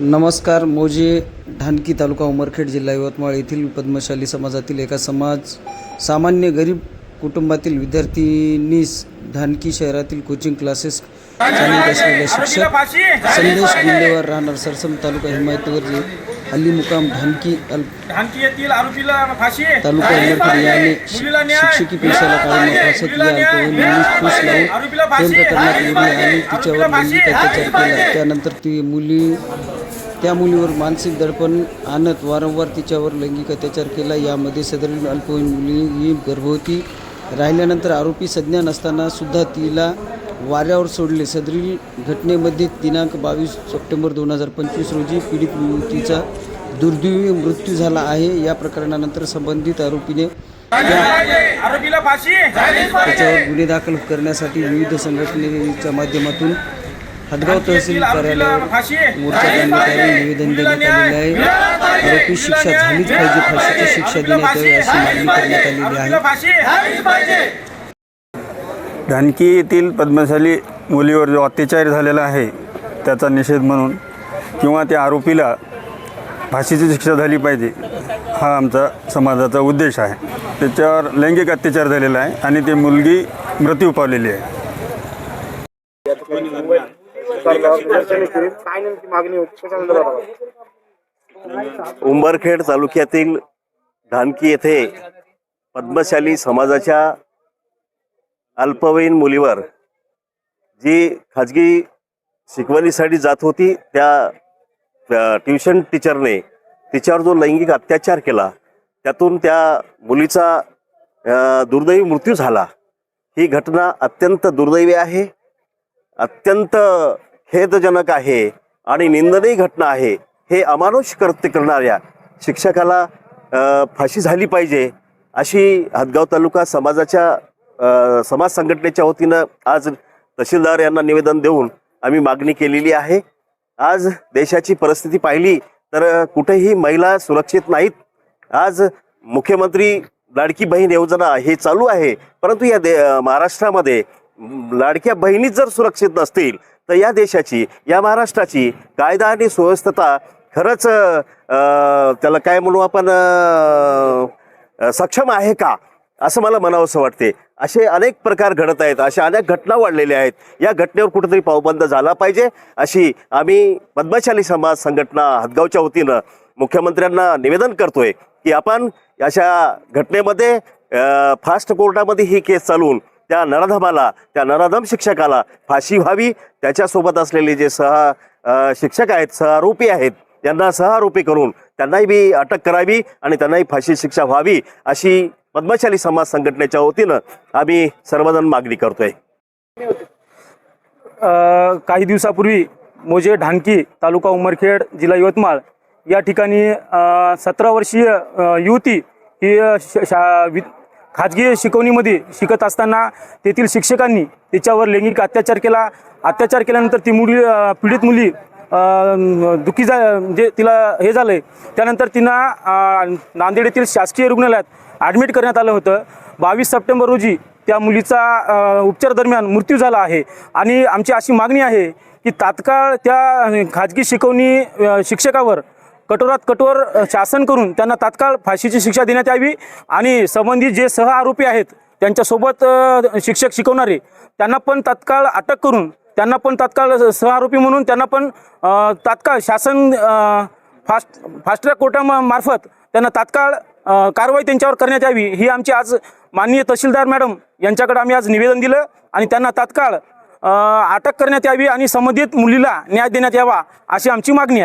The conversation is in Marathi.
नमस्कार मोजे ढानकी तालुका उमरखेड जिल्हा यवतमाळ येथील पद्मशाली समाजातील एका समाज सामान्य गरीब कुटुंबातील विद्यार्थिनीस ढानकी शहरातील कोचिंग क्लासेस चालवित असलेल्या शिक्षक संदेश गुंडेवार राहणार सरसम तालुका हिमायतनगर जे हल्ली मुकाम ढानकी तालुका उमरखेड याने. शिक्षकी पेशाला काढून फासत या अल्पवयीन मुलीस फूस लावून प्रेम. प्रकरणात आणि तिच्यावर. लैंगिक अत्याचार केला. त्यानंतर ती मुली त्या मुलीवर मानसिक दडपण आणत वारंवार तिच्यावर लैंगिक अत्याचार केला. यामध्ये सदरील अल्पवयीन मुली ही गर्भवती राहिल्यानंतर आरोपी संज्ञा नसताना सुद्धा तिला वाऱ्यावर सोडले. सदरील घटनेमध्ये दिनांक बावीस सप्टेंबर दोन हजार पंचवीस रोजी पीडित युवतीचा दुर्दैवी मृत्यू झाला आहे. या प्रकरणानंतर संबंधित आरोपीने त्याच्यावर गुन्हे दाखल करण्यासाठी विविध संघटनेच्या माध्यमातून हदगाव तहसील कार्यालयावर मोर्चा काढण्यात निवेदन देण्यात आलेले आहे. आरोपी शिक्षा झालीच पाहिजे फाशीची शिक्षा देण्यात यावी अशी मागणी करण्यात आलेली आहे. ढानकी येथील पद्मशाली मुलीवर जो अत्याचार झालेला आहे त्याचा निषेध म्हणून किंवा त्या आरोपीला फाशीची शिक्षा झाली पाहिजे हा आमचा समाजाचा उद्देश आहे. त्याच्यावर लैंगिक अत्याचार झालेला आहे आणि ती मुलगी मृत्यू पावलेली आहे. उंबरखेड तालुक्यातील ढानकी येथे पद्मशाली समाजाच्या अल्पवयीन मुलीवर जी खाजगी शिकवणीसाठी जात होती त्या त्या ट्युशन टीचरने तिच्यावर जो लैंगिक अत्याचार केला त्यातून त्या मुलीचा अ, दुर्दैवी मृत्यू झाला. ही घटना अत्यंत दुर्दैवी आहे. अत्यंत खेदजनक आहे आणि निंदनीय घटना आहे हे अमानुष कृत्य करणाऱ्या शिक्षकाला फाशी झाली पाहिजे अशी हदगाव तालुका समाजाच्या समाज संघटनेच्या वतीनं आज तहसीलदार यांना निवेदन देऊन आम्ही मागणी केलेली आहे. आज देशाची परिस्थिती पाहिली तर कुठेही महिला सुरक्षित नाहीत. आज मुख्यमंत्री लाडकी बहीण योजना हे चालू आहे परंतु या दे महाराष्ट्रामध्ये लाडक्या बहिणीच जर सुरक्षित नसतील तर या देशाची या महाराष्ट्राची कायदा आणि सुव्यवस्थता खरंच त्याला काय म्हणू आपण सक्षम आहे का? असं मला म्हणावंसं वाटते. असे अनेक प्रकार घडत आहेत अशा अनेक घटना वाढलेल्या आहेत. या घटनेवर कुठेतरी पावबंद झाला पाहिजे अशी आम्ही पद्मशाली समाज संघटना हदगावच्या वतीनं मुख्यमंत्र्यांना निवेदन करतोय की आपण अशा घटनेमध्ये फास्ट कोर्टामध्ये ही केस चालवून त्या नराधमाला त्या नराधम शिक्षकाला फाशी व्हावी. त्याच्यासोबत असलेले जे सहा शिक्षक आहेत सहआरोपी आहेत त्यांना सहआरोपी करून त्यांनाही बी अटक करावी आणि त्यांनाही फाशी शिक्षा व्हावी अशी पद्मशाली समाज संघटनेच्या वतीनं आम्ही सर्वजण मागणी करतोय. काही दिवसापूर्वी मोजे ढांकी तालुका उमरखेड जिल्हा यवतमाळ या ठिकाणी सतरा वर्षीय युवती ही शा वि खाजगी शिकवणीमध्ये शिकत असताना तेथील शिक्षकांनी तिच्यावर लैंगिक अत्याचार केला. अत्याचार केल्यानंतर ती मुली पीडित मुली दुखी जा म्हणजे तिला हे झालं आहे त्यानंतर तिनं नांदेड येथील शासकीय रुग्णालयात ॲडमिट करण्यात आलं होतं. बावीस सप्टेंबर रोजी त्या मुलीचा उपचार दरम्यान मृत्यू झाला आहे. आणि आमची अशी मागणी आहे की तात्काळ त्या खाजगी शिकवणी शिक्षकावर कठोरात कठोर शासन करून त्यांना तात्काळ फाशीची शिक्षा देण्यात यावी आणि संबंधित जे सह आरोपी आहेत त्यांच्यासोबत शिक्षक शिकवणारे त्यांना पण तात्काळ अटक करून त्यांना पण तात्काळ सह आरोपी म्हणून त्यांना पण तात्काळ शासन फास्ट फास्ट ट्रॅक कोर्टामार्फत त्यांना तात्काळ कारवाई त्यांच्यावर करण्यात यावी ही आमची आज माननीय तहसीलदार मॅडम यांच्याकडे आम्ही आज निवेदन दिलं आणि त्यांना तात्काळ अटक करण्यात यावी आणि संबंधित मुलीला न्याय देण्यात यावा अशी आमची मागणी आहे.